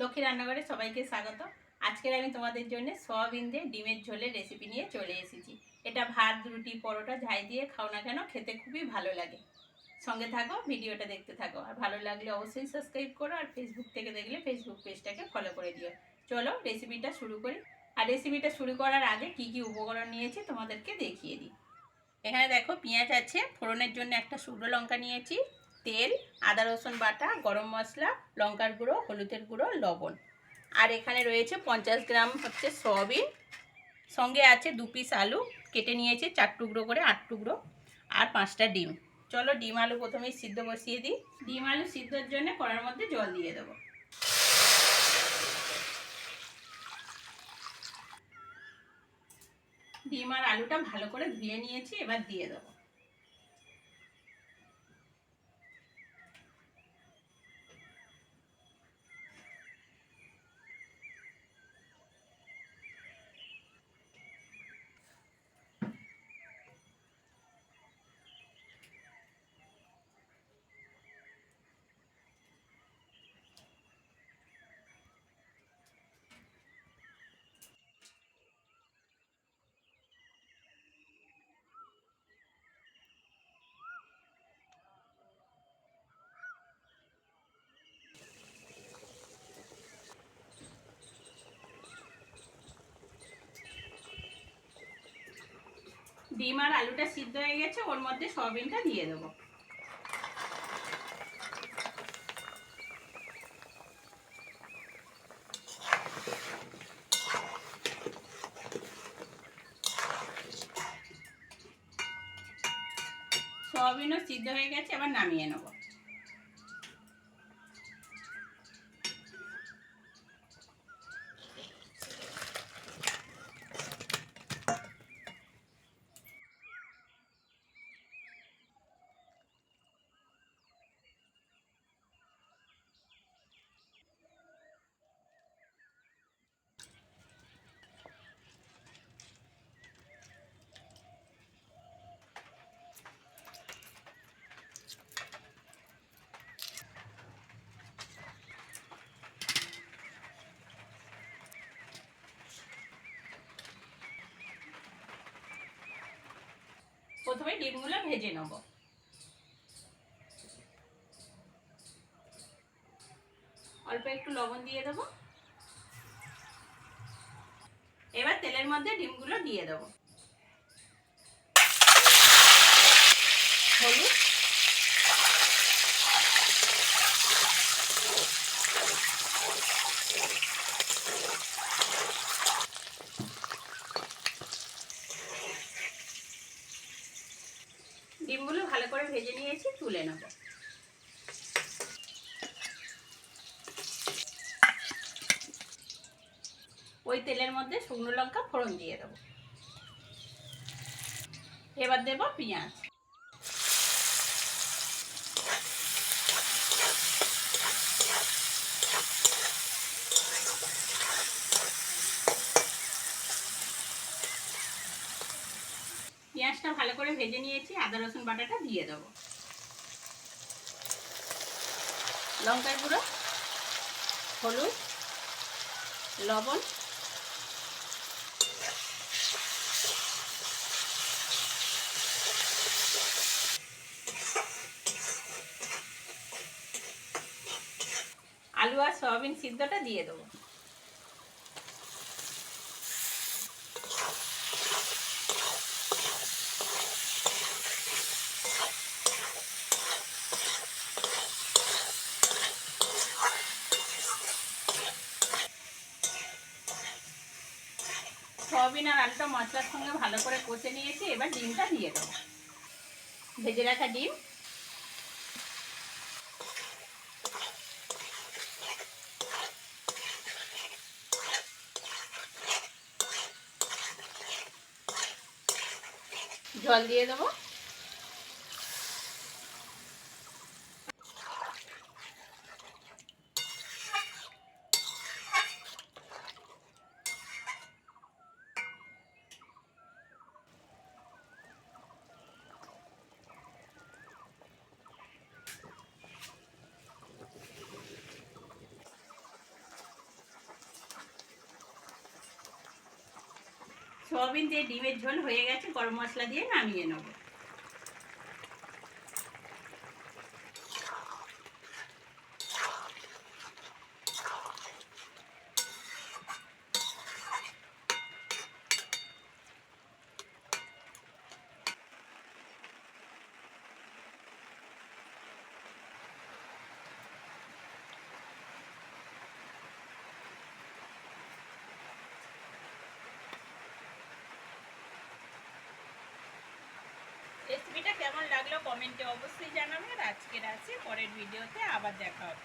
লক্ষ্মী রান্নাঘরে সবাইকে স্বাগত। আজকের আমি তোমাদের জন্য সয়াবিন দিয়ে ডিমের ঝোলের রেসিপি নিয়ে চলে এসেছি। এটা ভাত, রুটি, পরোটা ঝাই দিয়ে খাও না কেন, খেতে খুবই ভালো লাগে। সঙ্গে থাকো, ভিডিওটা দেখতে থাকো। আর ভালো লাগলে অবশ্যই সাবস্ক্রাইব করো আর ফেসবুক থেকে দেখলে ফেসবুক পেজটাকে ফলো করে দিও। চলো রেসিপিটা শুরু করি। আর রেসিপিটা শুরু করার আগে কি কি উপকরণ নিয়েছি তোমাদেরকে দেখিয়ে দিই। এখানে দেখো পেঁয়াজ আছে, ফোড়নের জন্য একটা শুকনো লঙ্কা নিয়েছি। তেল, আদা, রসুন বাটা, গরম মশলা, লঙ্কার গুঁড়ো, হলুদের গুঁড়ো, লবণ। আর এখানে রয়েছে পঞ্চাশ গ্রাম হচ্ছে সয়াবিন। সঙ্গে আছে দু পিস আলু, কেটে নিয়েছি চার টুকরো করে, আট টুকরো, আর পাঁচটা ডিম। চলো ডিম আলু প্রথমেই সিদ্ধ বসিয়ে দিই। ডিম আলু সিদ্ধর জন্য কড়ার মধ্যে জল দিয়ে দেবো। ডিম আর আলুটা ভালো করে ধুয়ে নিয়েছি, এবার দিয়ে দেবো। ডিম আর আলুটা সিদ্ধ হয়ে গেছে, ওর মধ্যে সয়াবিনটা দিয়ে দেবো। সয়াবিনও সিদ্ধ হয়ে গেছে, এবার নামিয়ে নেব। প্রথমে ডিমগুলো ভেজে নেব। অল্প একটু লবণ দিয়ে দেবো। এবার তেলের মধ্যে ডিমগুলো দিয়ে দেবো। হলুদ ডিমগুলো ভালো করে ভেজে নিয়েছি, তুলে নেব। ওই তেলের মধ্যে শুকনো লঙ্কা ফোড়ন দিয়ে দেবো। এবার দেব পেঁয়াজ। পেঁয়াজটা ভালো করে ভেজে নিয়েছি, আদা, রসুন বাটাটা দিয়ে দেবো। লঙ্কার গুঁড়ো, হলুদ, লবণ। আলু আর সয়াবিন সিদ্ধটা দিয়ে দেবো। সয়াবিন আর আলুটা মশলার সঙ্গে ভালো করে কষে নিয়েছি, এবার ডিমটা দিয়ে দেবো। ভেজে রাখা ডিম। জল দিয়ে দেবো। সয়াবিন দিয়ে ডিমের ঝোল হয়ে গেছে গরম মশলা দিয়ে নামিয়ে নেব রেসিপিটা কেমন লাগল কমেন্টে অবশ্যই জানাবে আর আজকের আছে পরের ভিডিওতে আবার দেখা হবে।